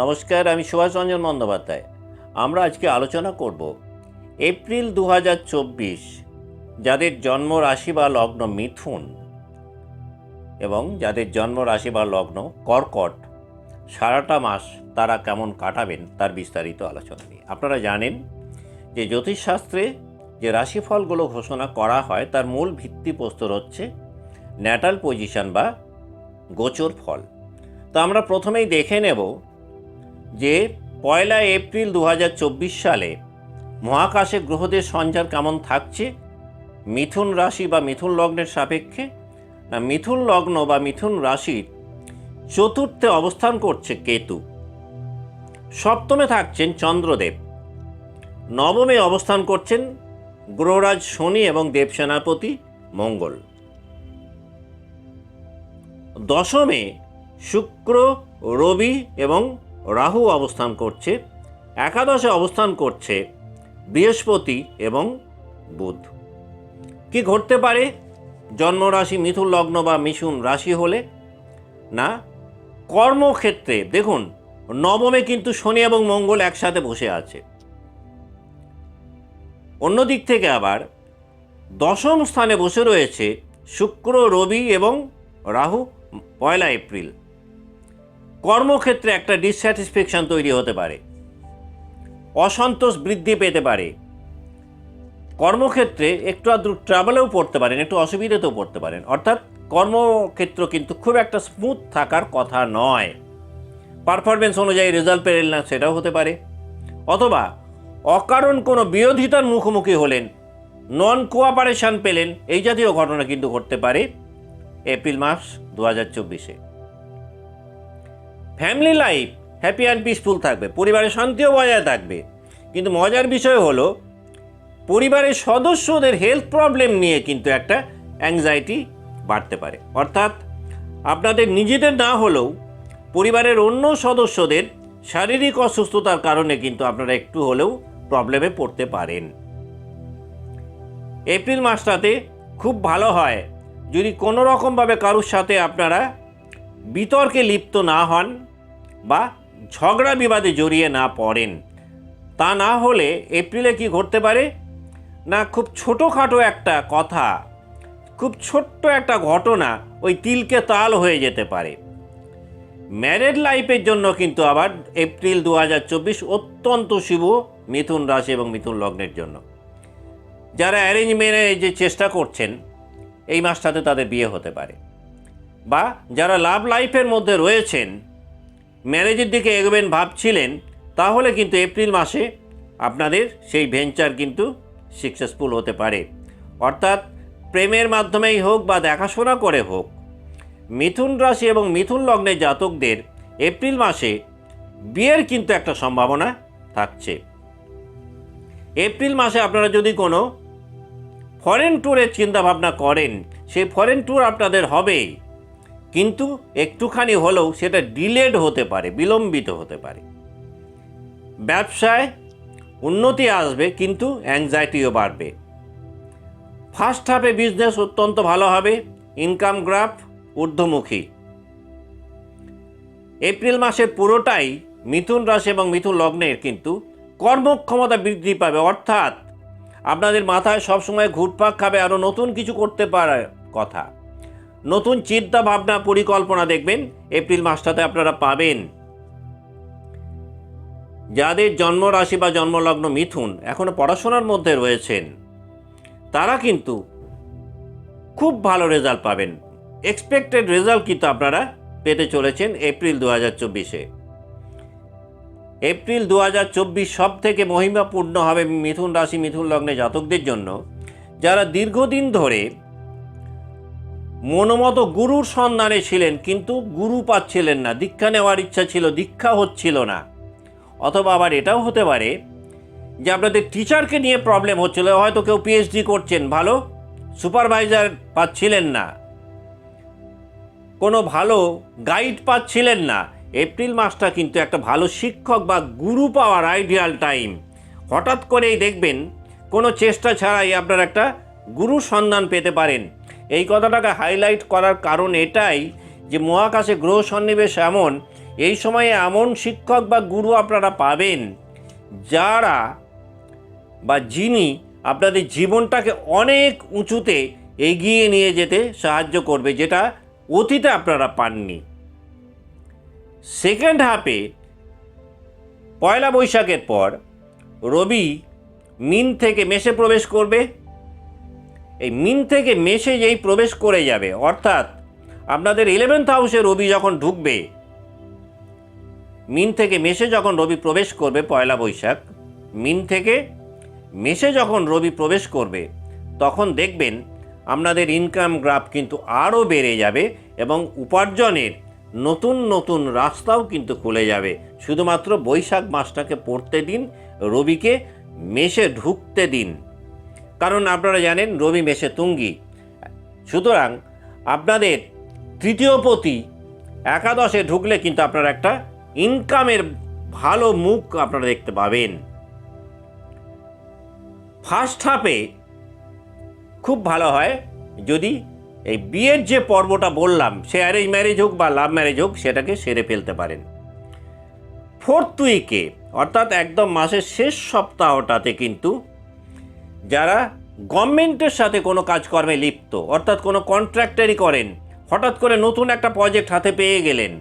নমস্কার, আমি সুভাষ রঞ্জন বন্দ্যোপাধ্যায়। আমরা আজকে আলোচনা করব এপ্রিল দু হাজার চব্বিশ, যাদের জন্ম রাশি বা লগ্ন মিথুন এবং যাদের জন্ম রাশি বা লগ্ন কর্কট, সারাটা মাস তারা কেমন কাটাবেন তার বিস্তারিত আলোচনা নিয়ে। আপনারা জানেন যে জ্যোতিষশাস্ত্রে যে রাশিফলগুলো ঘোষণা করা হয়, তার মূল ভিত্তিপ্রস্তর হচ্ছে ন্যাটাল পজিশন বা গোচর ফল। তো আমরা প্রথমেই দেখে নেব যে পয়লা এপ্রিল দু হাজার চব্বিশ সালে মহাকাশে গ্রহদের সঞ্চার কেমন থাকছে? মিথুন রাশি বা মিথুন লগ্নের সাপেক্ষে? না, মিথুন লগ্ন বা মিথুন রাশির চতুর্থে অবস্থান করছে কেতু। সপ্তমে থাকছেন চন্দ্রদেব। নবমে অবস্থান করছেন গ্রহরাজ শনি এবং দেবসেনাপতি মঙ্গল। দশমে শুক্র, রবি এবং রাহু অবস্থান করছে, একাদশে অবস্থান করছে বৃহস্পতি এবং বুধ। কি ঘটতে পারে? জন্মরাশি মিথুন লগ্ন বা মিশুন রাশি হলে না, কর্মক্ষেত্রে দেখুন, নবমে কিন্তু শনি এবং মঙ্গল একসাথে বসে আছে। অন্যদিক থেকে আবার দশম স্থানে বসে রয়েছে শুক্র, রবি এবং রাহু, পয়লা এপ্রিল। কর্মক্ষেত্রে একটা ডিসস্যাটিসফ্যাকশন তৈরি হতে পারে। অসন্তোষ বৃদ্ধি পেতে পারে। কর্মক্ষেত্রে একটু আদ্র ট্রাভেলেও পড়তে পারেন, একটু অসুবিধাতেও পড়তে পারেন। অর্থাৎ কর্মক্ষেত্র কিন্তু খুব একটা স্মুথ থাকার কথা নয়। পারফরমেন্স অনুযায়ী রেজাল্ট পেলেন না, সেটাও হতে পারে। অথবা অকারণ কোনো বিরোধিতার মুখোমুখি হলেন নন কোঅপারেশন পেলেন, এই জাতীয় ঘটনা কিন্তু ঘটতে পারে এপ্রিল মাস দু হাজার চব্বিশে। Family life happy and peaceful থাকবে। পরিবারের শান্তিও বজায় থাকবে। কিন্তু মজার বিষয় হলো, পরিবারের সদস্যদের হেলথ প্রবলেম নিয়ে কিন্তু একটা অ্যাংজাইটি বাড়তে পারে। অর্থাৎ আপনাদের নিজেদের না হলেও পরিবারের অন্য সদস্যদের শারীরিক অসুস্থতার কারণে কিন্তু আপনারা একটু হলেও প্রবলেমে পড়তে পারেন। এপ্রিল মাসটাতে খুব ভালো হয়। যদি কোনো রকমভাবে কারোর সাথে আপনারা বিতর্কে লিপ্ত না হন বা ঝগড়া বিবাদে জড়িয়ে না পড়েন। তা না হলে এপ্রিলে কি ঘটতে পারে? না, খুব ছোটোখাটো একটা কথা, খুব ছোট্ট একটা ঘটনা ওই তিলকে তাল হয়ে যেতে পারে। ম্যারেড লাইফের জন্য কিন্তু আবার এপ্রিল দু হাজার চব্বিশ অত্যন্ত শুভ মিথুন রাশি এবং মিথুন লগ্নের জন্য। যারা অ্যারেঞ্জ ম্যারেজ যে চেষ্টা করছেন, এই মাসটাতে তাদের বিয়ে হতে পারে। বা যারা লাভ লাইফের মধ্যে রয়েছেন ম্যারেজের দিকে এগোবেন ভাবছিলেন, তাহলে কিন্তু এপ্রিল মাসে আপনাদের সেই ভেঞ্চার কিন্তু সাকসেসফুল হতে পারে। অর্থাৎ প্রেমের মাধ্যমেই হোক বা দেখাশোনা করে হোক, মিথুন রাশি এবং মিথুন লগ্নের জাতকদের এপ্রিল মাসে বিয়ের কিন্তু একটা সম্ভাবনা থাকছে। এপ্রিল মাসে আপনারা যদি কোনো ফরেন ট্যুরের চিন্তাভাবনা করেন, সেই ফরেন ট্যুর আপনাদের হবেই কিন্তু একটুখানি হলেও সেটা ডিলেড হতে পারে, বিলম্বিত হতে পারে। ব্যবসায় উন্নতি আসবে কিন্তু অ্যাংজাইটিও বাড়বে। ফার্স্ট হাফে বিজনেস অত্যন্ত ভালো হবে ইনকাম গ্রাফ ঊর্ধ্বমুখী। এপ্রিল মাসের পুরোটাই মিথুন রাশি এবং মিথুন লগ্নের কিন্তু কর্মক্ষমতা বৃদ্ধি পাবে। অর্থাৎ আপনাদের মাথায় সবসময় ঘুরপাক খাবে আরও নতুন কিছু করতে পারার কথা। নতুন চিন্তা ভাবনা পরিকল্পনা দেখবেন। এপ্রিল মাসটাতে আপনারা পাবেন। যাদের জন্মরাশি বা জন্মলগ্ন মিথুন এখনও পড়াশোনার মধ্যে রয়েছেন, তারা কিন্তু খুব ভালো রেজাল্ট পাবেন। এক্সপেক্টেড রেজাল্ট কিন্তু আপনারা পেতে চলেছেন এপ্রিল দু হাজার চব্বিশে। এপ্রিল দু হাজার চব্বিশ সব থেকে মহিমাপূর্ণ হবে মিথুন রাশি, মিথুন লগ্নে জাতকদের জন্য। যারা দীর্ঘদিন ধরে মনোমতো গুরুর সন্ধানে ছিলেন, কিন্তু গুরু পাচ্ছিলেন না। দীক্ষা নেওয়ার ইচ্ছা ছিল, দীক্ষা হচ্ছিল না। অথবা আবার এটাও হতে পারে যে আপনাদের টিচারকে নিয়ে প্রবলেম হচ্ছিল, হয়তো কেউ পিএইচডি করছেন, ভালো সুপারভাইজার পাচ্ছিলেন না। কোনো ভালো গাইড পাচ্ছিলেন না। এপ্রিল মাসটা কিন্তু একটা ভালো শিক্ষক বা গুরু পাওয়ার আইডিয়াল টাইম হঠাৎ করেই দেখবেন, কোনো চেষ্টা ছাড়াই আপনার একটা গুরু সন্ধান পেতে পারেন। এই কথাটাকে হাইলাইট করার কারণ এটাই যে মহাকাশে গ্রহ সন্নিবেশ এমন, এই সময়ে এমন শিক্ষক বা গুরু আপনারা পাবেন যারা বা যিনি আপনাদের জীবনটাকে অনেক উঁচুতে এগিয়ে নিয়ে যেতে সাহায্য করবে, যেটা অতীতে আপনারা পাননি। সেকেন্ড হাফে পয়লা বৈশাখের পর রবি মিন থেকে মেষে প্রবেশ করবে। এই মিন থেকে মেশে যেই প্রবেশ করে যাবে। অর্থাৎ আপনাদের ইলেভেন্থ হাউসে রবি যখন ঢুকবে, মিন থেকে মেষে যখন রবি প্রবেশ করবে, পয়লা বৈশাখ, মিন থেকে মেষে যখন রবি প্রবেশ করবে, তখন দেখবেন আপনাদের ইনকাম গ্রাফ কিন্তু আরও বেড়ে যাবে এবং উপার্জনের নতুন নতুন রাস্তাও কিন্তু খুলে যাবে। শুধুমাত্র বৈশাখ মাসটাকে পড়তে দিন, রবিকে মেষে ঢুকতে দিন। কারণ আপনারা জানেন রবি মেষে তুঙ্গি। সুতরাং আপনাদের তৃতীয় পতি একাদশে ঢুকলে কিন্তু আপনারা একটা ইনকামের ভালো মুখ আপনারা দেখতে পাবেন। ফার্স্ট হাফে খুব ভালো হয় যদি এই বিয়ের যে পর্বটা বললাম, সে অ্যারেঞ্জ ম্যারেজ হোক বা লাভ ম্যারেজ হোক, সেটাকে সেরে ফেলতে পারেন। ফোর্থ উইকে, অর্থাৎ একদম মাসের শেষ সপ্তাহটাতে কিন্তু যারা গভর্নমেন্টের সাথে কোনো কাজকর্মে লিপ্ত, অর্থাৎ কোনো কন্ট্রাক্টারই করেন, হঠাৎ করে নতুন একটা প্রজেক্ট হাতে পেয়ে গেলেন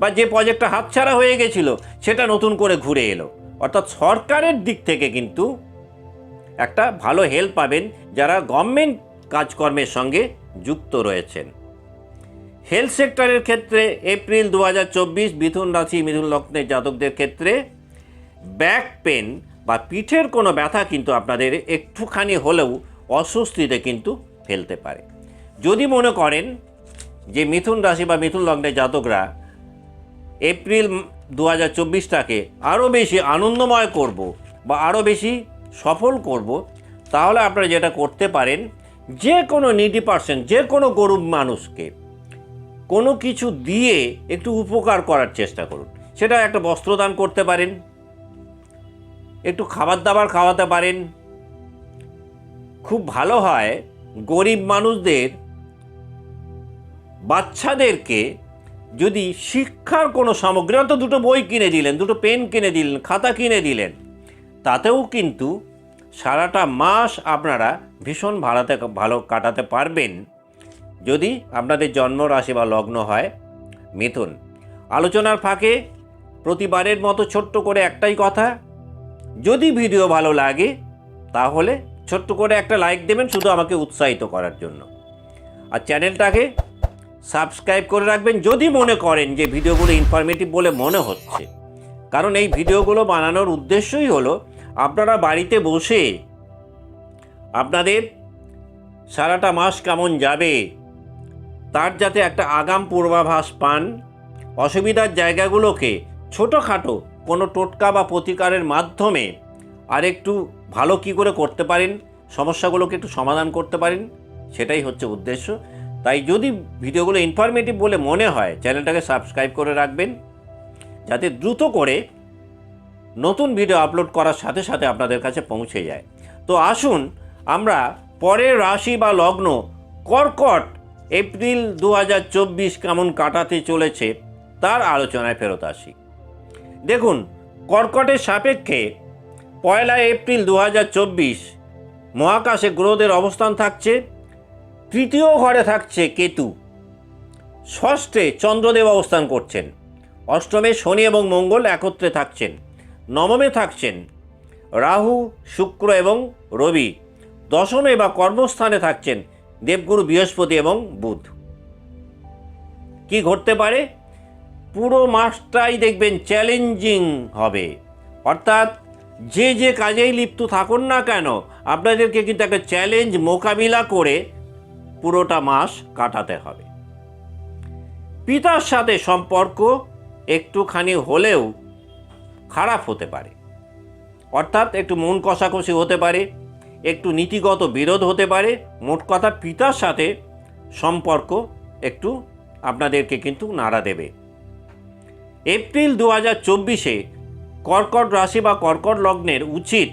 বা যে প্রজেক্টটা হাতছাড়া হয়ে গেছিল, সেটা নতুন করে ঘুরে এলো। অর্থাৎ সরকারের দিক থেকে কিন্তু একটা ভালো হেল্প পাবেন যারা গভর্নমেন্ট কাজকর্মের সঙ্গে যুক্ত রয়েছেন। হেলথ সেক্টরের ক্ষেত্রে এপ্রিল দু হাজার চব্বিশ, মিথুন রাশি, মিথুন লগ্নের জাতকদের ক্ষেত্রে ব্যাক পেন বা পিঠের কোনো ব্যথা কিন্তু আপনাদের একটুখানি হলেও অস্বস্তিতে কিন্তু ফেলতে পারে। যদি মনে করেন যে মিথুন রাশি বা মিথুন লগ্নের জাতকরা এপ্রিল দু হাজার চব্বিশটাকে আরও বেশি আনন্দময় করব বা আরও বেশি সফল করব, তাহলে আপনারা যেটা করতে পারেন, যে কোনো নিডি পার্সন যে কোনো গরিব মানুষকে কোনো কিছু দিয়ে একটু উপকার করার চেষ্টা করুন। সেটা একটা বস্ত্রদান করতে পারেন একটু খাবার দাবার খাওয়াতে পারেন। খুব ভালো হয় গরিব মানুষদের, বাচ্চাদেরকে যদি শিক্ষার কোনো সামগ্রী, অন্তত দুটো বই কিনে দিলেন, দুটো পেন কিনে দিলেন, খাতা কিনে দিলেন, তাতেও কিন্তু সারাটা মাস আপনারা ভীষণ ভাড়াতে ভালো কাটাতে পারবেন। যদি আপনাদের জন্ম রাশি বা লগ্ন হয়, মিথুন। আলোচনার ফাঁকে প্রতিবারের মতো ছোট্ট করে একটাই কথা যদি ভিডিও ভালো লাগে, তাহলে ছোট্ট করে একটা লাইক দেবেন শুধু আমাকে উৎসাহিত করার জন্য। আর চ্যানেলটাকে সাবস্ক্রাইব করে রাখবেন যদি মনে করেন যে ভিডিওগুলো ইনফরমেটিভ বলে মনে হচ্ছে। কারণ এই ভিডিওগুলো বানানোর উদ্দেশ্যই হলো, আপনারা বাড়িতে বসে আপনাদের সারাটা মাস কেমন যাবে, তার যাতে একটা আগাম পূর্বাভাস পান, অসুবিধার জায়গাগুলোকে ছোটোখাটো কোনো টোটকা বা প্রতিকারের মাধ্যমে আর একটু ভালো কি করে করতে পারেন, সমস্যাগুলোকে একটু সমাধান করতে পারেন, সেটাই হচ্ছে উদ্দেশ্য। তাই যদি ভিডিওগুলো ইনফরমেটিভ বলে মনে হয়, চ্যানেলটাকে সাবস্ক্রাইব করে রাখবেন, যাতে দ্রুত করে নতুন ভিডিও আপলোড করার সাথে সাথে আপনাদের কাছে পৌঁছে যায়। তো আসুন, আমরা পরের রাশি বা লগ্ন কর্কট এপ্রিল দু হাজার চব্বিশ কেমন কাটাতে চলেছে, তার আলোচনায় ফেরত আসি। দেখুন, কর্কটের সাপেক্ষে পয়লা এপ্রিল দু হাজার চব্বিশ মহাকাশে গ্রহদের অবস্থান থাকছে, তৃতীয় ঘরে থাকছে কেতু। ষষ্ঠে চন্দ্রদেব অবস্থান করছেন। অষ্টমে শনি এবং মঙ্গল একত্রে থাকছেন। নবমে থাকছেন রাহু, শুক্র এবং রবি। দশমে বা কর্মস্থানে থাকছেন দেবগুরু বৃহস্পতি এবং বুধ। কি ঘটতে পারে? পুরো মাসটাই দেখবেন চ্যালেঞ্জিং হবে। অর্থাৎ যে যে কাজেই লিপ্ত থাকুন না কেন, আপনাদেরকে কিন্তু একটা চ্যালেঞ্জ মোকাবিলা করে পুরোটা মাস কাটাতে হবে। পিতার সাথে সম্পর্ক একটুখানি হলেও খারাপ হতে পারে। অর্থাৎ একটু মন কষাকষি হতে পারে, একটু নীতিগত বিরোধ হতে পারে। মোট কথা পিতার সাথে সম্পর্ক একটু আপনাদেরকে কিন্তু নাড়া দেবে। এপ্রিল দু হাজার চব্বিশে কর্কট রাশি বা কর্কট লগ্নের উচিত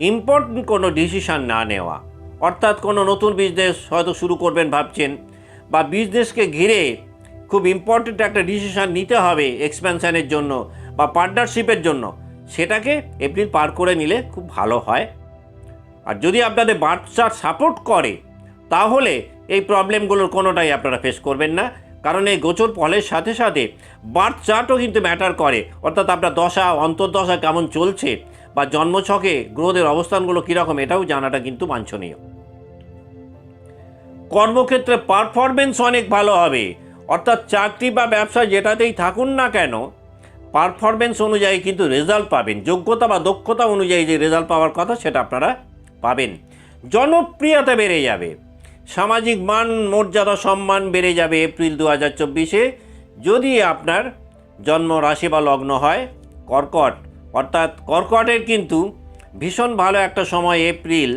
ইম্পর্টেন্ট কোনো ডিসিশান না নেওয়া। অর্থাৎ কোনো নতুন বিজনেস হয়তো শুরু করবেন ভাবছেন বা বিজনেসকে ঘিরে খুব ইম্পর্টেন্ট একটা ডিসিশান নিতে হবে এক্সপ্যানশনের জন্য বা পার্টনারশিপের জন্য। সেটাকে এপ্রিল পার করে নিলে খুব ভালো হয়। আর যদি আপনাদের চার্ট সাপোর্ট করে, তাহলে এই প্রবলেমগুলোর কোনোটাই আপনারা ফেস করবেন না। কারণ এই গোচর ফলের সাথে সাথে বার্থ চার্টও কিন্তু ম্যাটার করে। অর্থাৎ আপনার দশা, অন্তর্দশা কেমন চলছে বা জন্মছকে গ্রহদের অবস্থানগুলো কীরকম, এটাও জানাটা কিন্তু বাঞ্ছনীয়। কর্মক্ষেত্রে পারফরমেন্স অনেক ভালো হবে। অর্থাৎ চাকরি বা ব্যবসা যেটাতেই থাকুন না কেন পারফরমেন্স অনুযায়ী কিন্তু রেজাল্ট পাবেন। যোগ্যতা বা দক্ষতা অনুযায়ী যে রেজাল্ট পাওয়ার কথা, সেটা আপনারা পাবেন। জনপ্রিয়তা বেড়ে যাবে। সামাজিক মান, মর্যাদা, সম্মান বেড়ে যাবে এপ্রিল দু হাজার চব্বিশে। যদি আপনার জন্ম রাশি বা লগ্ন হয়, কর্কট, অর্থাৎ কর্কটের কিন্তু ভীষণ ভালো একটা সময় এপ্রিল,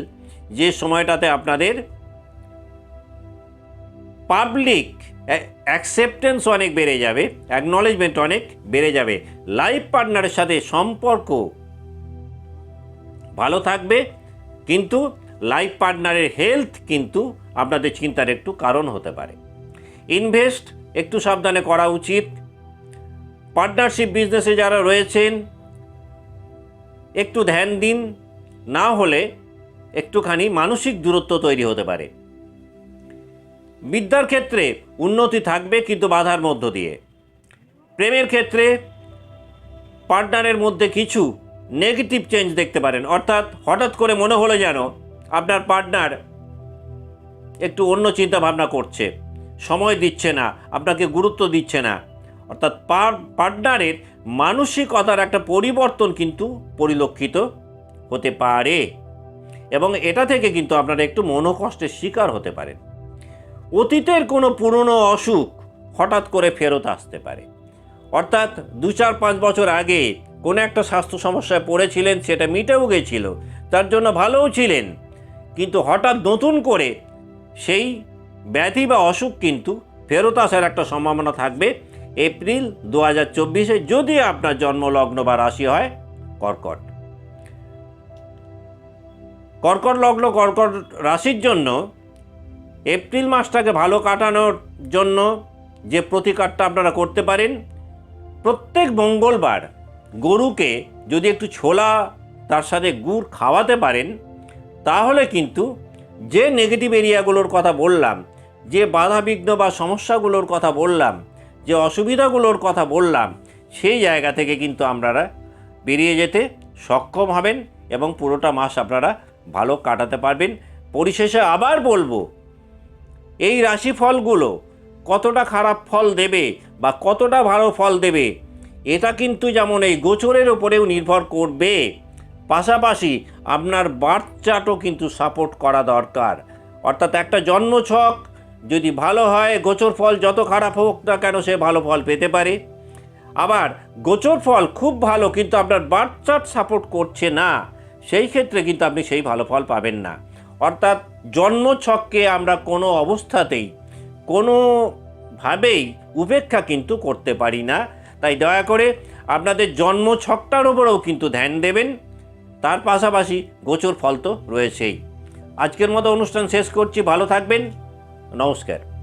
যে সময়টাতে আপনাদের পাবলিক অ্যাকসেপ্টেন্স অনেক বেড়ে যাবে অ্যাকনলেজমেন্ট অনেক বেড়ে যাবে। লাইফ পার্টনারের সাথে সম্পর্ক ভালো থাকবে, কিন্তু লাইফ পার্টনারের হেলথ কিন্তু আপনাদের চিন্তার একটু কারণ হতে পারে। ইনভেস্ট একটু সাবধানে করা উচিত। পার্টনারশিপ বিজনেসে যারা রয়েছেন, একটু ধ্যান দিন। না হলে একটুখানি মানসিক দূরত্ব তৈরি হতে পারে। বিদ্যার ক্ষেত্রে উন্নতি থাকবে কিন্তু বাধার মধ্য দিয়ে। প্রেমের ক্ষেত্রে পার্টনারের মধ্যে কিছু নেগেটিভ চেঞ্জ দেখতে পারেন। অর্থাৎ হঠাৎ করে মনে হলো যেন আপনার পার্টনার একটু অন্য চিন্তা ভাবনা করছে। সময় দিচ্ছে না, আপনাকে গুরুত্ব দিচ্ছে না। অর্থাৎ পার্টনারের মানসিকতার একটা পরিবর্তন কিন্তু পরিলক্ষিত হতে পারে। এবং এটা থেকে কিন্তু আপনারা একটু মনোকষ্টের শিকার হতে পারেন। অতীতের কোনো পুরনো অসুখ হঠাৎ করে ফেরত আসতে পারে। অর্থাৎ দু চার পাঁচ বছর আগে কোনো একটা স্বাস্থ্য সমস্যায় পড়েছিলেন, সেটা মিটেও গেছিল, তার জন্য ভালোও ছিলেন। কিন্তু হঠাৎ নতুন করে সেই ব্যাধি বা অসুখ কিন্তু ফেরত আসার একটা সম্ভাবনা থাকবে এপ্রিল দু হাজার চব্বিশে যদি আপনার জন্মলগ্ন বা রাশি হয় কর্কট। কর্কট লগ্ন, কর্কট রাশির জন্য এপ্রিল মাসটাকে ভালো কাটানোর জন্য যে প্রতিকারটা আপনারা করতে পারেন, প্রত্যেক মঙ্গলবার গরুকে যদি একটু ছোলা, তার সাথে গুড় খাওয়াতে পারেন, তাহলে কিন্তু যে নেগেটিভ এরিয়াগুলোর কথা বললাম, যে বাধাবিঘ্ন বা সমস্যাগুলোর কথা বললাম, যে অসুবিধাগুলোর কথা বললাম, সেই জায়গা থেকে কিন্তু আপনারা বেরিয়ে যেতে সক্ষম হবেন এবং পুরোটা মাস আপনারা ভালো কাটাতে পারবেন। পরিশেষে আবার বলব, এই রাশিফলগুলো কতটা খারাপ ফল দেবে বা কতটা ভালো ফল দেবে, এটা কিন্তু যেমন এই গোচরের ওপরেও নির্ভর করবে। পাশাপাশি আপনার বার্থ চার্টও কিন্তু সাপোর্ট করা দরকার। অর্থাৎ একটা জন্মছক যদি ভালো হয়, গোচর ফল যত খারাপ হোক না কেন সে ভালো ফল পেতে পারে। আবার গোচর ফল খুব ভালো কিন্তু আপনার বার্থ চার্ট সাপোর্ট করছে না, সেই ক্ষেত্রে কিন্তু আপনি সেই ভালো ফল পাবেন না। অর্থাৎ জন্মছককে আমরা কোনো অবস্থাতেই কোনোভাবেই উপেক্ষা কিন্তু করতে পারি না। তাই দয়া করে আপনাদের জন্মছকটার ওপরেও কিন্তু ধ্যান দেবেন। তার পাশাপাশি গোচর ফল তো রয়েছেই। আজকের মতো অনুষ্ঠান শেষ করছি ভালো থাকবেন নমস্কার।